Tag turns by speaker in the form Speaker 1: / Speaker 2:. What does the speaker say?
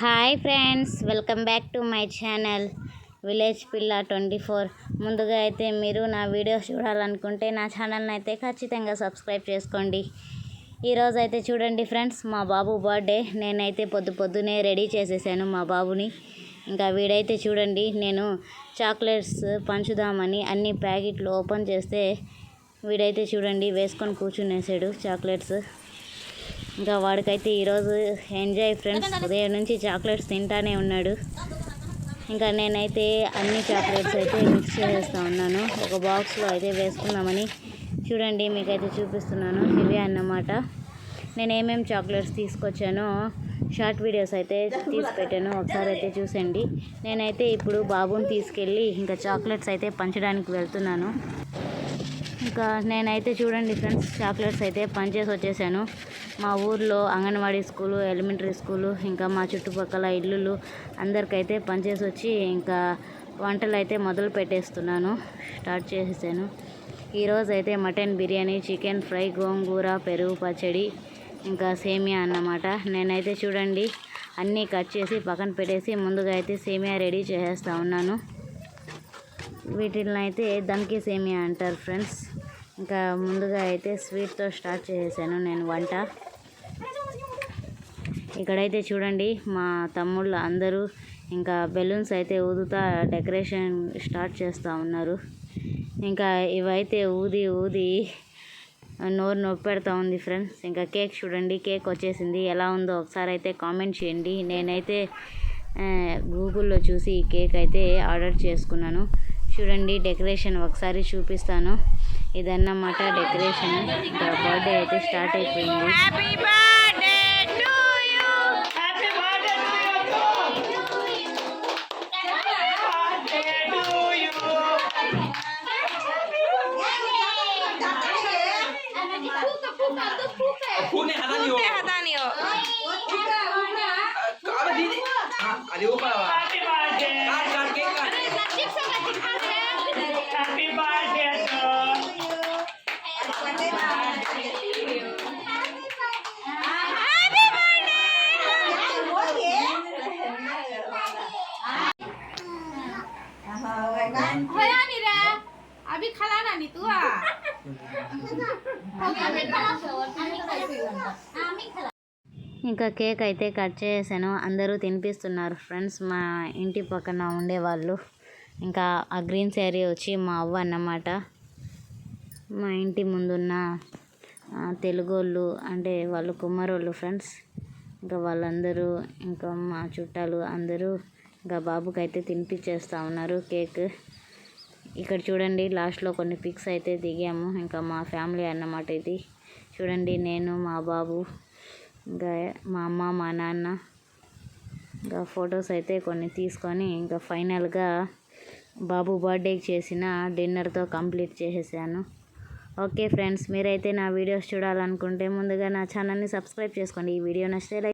Speaker 1: Hi friends welcome back to my channel village Pilla twenty four. ముందుగా అయితే మీరు నా వీడియోస్ చూడాలనుకుంటే నా ఛానల్ని అయితే ఖచ్చితంగా సబ్స్క్రైబ్ చేసుకోండి. ఈరోజు అయితే చూడండి ఫ్రెండ్స్ మా బాబు బర్త్డే. నేనైతే పొద్దు పొద్దునే రెడీ చేసేసాను మా బాబుని. ఇంకా వీడైతే చూడండి నేను చాక్లెట్స్ పంచుదామని అన్ని ప్యాకెట్లు ఓపెన్ చేస్తే వీడైతే చూడండి వేసుకొని కూర్చునేసాడు చాక్లెట్స్. ఇంకా వాడికైతే ఈరోజు ఎంజాయ్ ఫ్రెండ్స్. ఉదయం నుంచి చాక్లెట్స్ తింటానే ఉన్నాడు. ఇంకా నేనైతే అన్ని చాక్లెట్స్ అయితే మిక్స్ చేసేస్తూ ఉన్నాను. ఒక బాక్స్లో అయితే వేసుకుందామని చూడండి మీకైతే చూపిస్తున్నాను ఇవే అన్నమాట. నేను ఏమేమి చాక్లెట్స్ తీసుకొచ్చానో షార్ట్ వీడియోస్ అయితే తీసి పెట్టాను. ఒకసారి అయితే చూసండి నేనైతే ఇప్పుడు బాబుని తీసుకెళ్ళి ఇంకా చాక్లెట్స్ అయితే పంచడానికి వెళ్తున్నాను. ఇంకా నేనైతే చూడండి ఫ్రెండ్స్ చాక్లెట్స్ అయితే పనిచేసి వచ్చేసాను. మా ఊర్లో అంగన్వాడీ స్కూలు ఎలిమెంటరీ స్కూలు ఇంకా మా చుట్టుపక్కల ఇల్లులు అందరికైతే పనిచేసి వచ్చి ఇంకా వంటలు అయితే మొదలు పెట్టేస్తున్నాను స్టార్ట్ చేసేసాను. ఈరోజు అయితే mutton biryani chicken fry gongura పెరుగు పచ్చడి ఇంకా సేమియా అన్నమాట. నేనైతే చూడండి అన్నీ కట్ చేసి పక్కన పెట్టేసి ముందుగా అయితే సేమియా రెడీ చేసేస్తా ఉన్నాను. వీటిని అయితే దంకి సేమియా అంటారు ఫ్రెండ్స్. ఇంకా ముందుగా అయితే స్వీట్తో స్టార్ట్ చేసేసాను నేను వంట. ఇక్కడైతే చూడండి మా తమ్ముళ్ళు అందరూ ఇంకా బెలూన్స్ అయితే ఊదుతా డెకరేషన్ స్టార్ట్ చేస్తూ ఉన్నారు. ఇంకా ఇవైతే ఊది ఊది నోరు నొప్పి పెడతా ఉంది ఫ్రెండ్స్. ఇంకా కేక్ చూడండి కేక్ వచ్చేసింది. ఎలా ఉందో ఒకసారి అయితే కామెంట్ చేయండి. నేనైతే గూగుల్లో చూసి ఈ కేక్ అయితే ఆర్డర్ చేసుకున్నాను. చూడండి డెకరేషన్ ఒకసారి చూపిస్తాను. ఇదన్నమాట డెకరేషన్. బర్త్డే అయితే స్టార్ట్ అయిపోయింది.
Speaker 2: Pune hadan yo.
Speaker 3: Hatanio. अभी खला ना नी तू आ
Speaker 1: ఇంకా కేక్ అయితే కట్ చేసాను అందరూ తినిపిస్తున్నారు ఫ్రెండ్స్ మా ఇంటి పక్కన ఉండేవాళ్ళు ఇంకా ఆ గ్రీన్ శారీ వచ్చి మా అవ్వ అన్నమాట మా ఇంటి ముందున్న తెలుగోళ్ళు అంటే వాళ్ళు కుమ్మరోళ్ళు ఫ్రెండ్స్. ఇంకా వాళ్ళందరూ ఇంకా మా చుట్టాలు అందరూ ఇంకా బాబుకి అయితే తినిపించేస్తూ ఉన్నారు కేక్. ఇక్కడ చూడండి లాస్ట్లో కొన్ని పిక్స్ అయితే దిగాము. ఇంకా మా ఫ్యామిలీ అన్నమాట ఇది. చూడండి నేను మా బాబు ఇంకా మా అమ్మ మా నాన్న. ఇంకా ఫొటోస్ అయితే కొన్ని తీసుకొని ఇంకా ఫైనల్గా బాబు బర్త్డేకి చేసిన డిన్నర్తో కంప్లీట్ చేసేసాను. ఓకే ఫ్రెండ్స్ మీరైతే నా వీడియోస్ చూడాలనుకుంటే ముందుగా నా ఛానల్ని సబ్స్క్రైబ్ చేసుకోండి. ఈ వీడియో నచ్చితే లైక్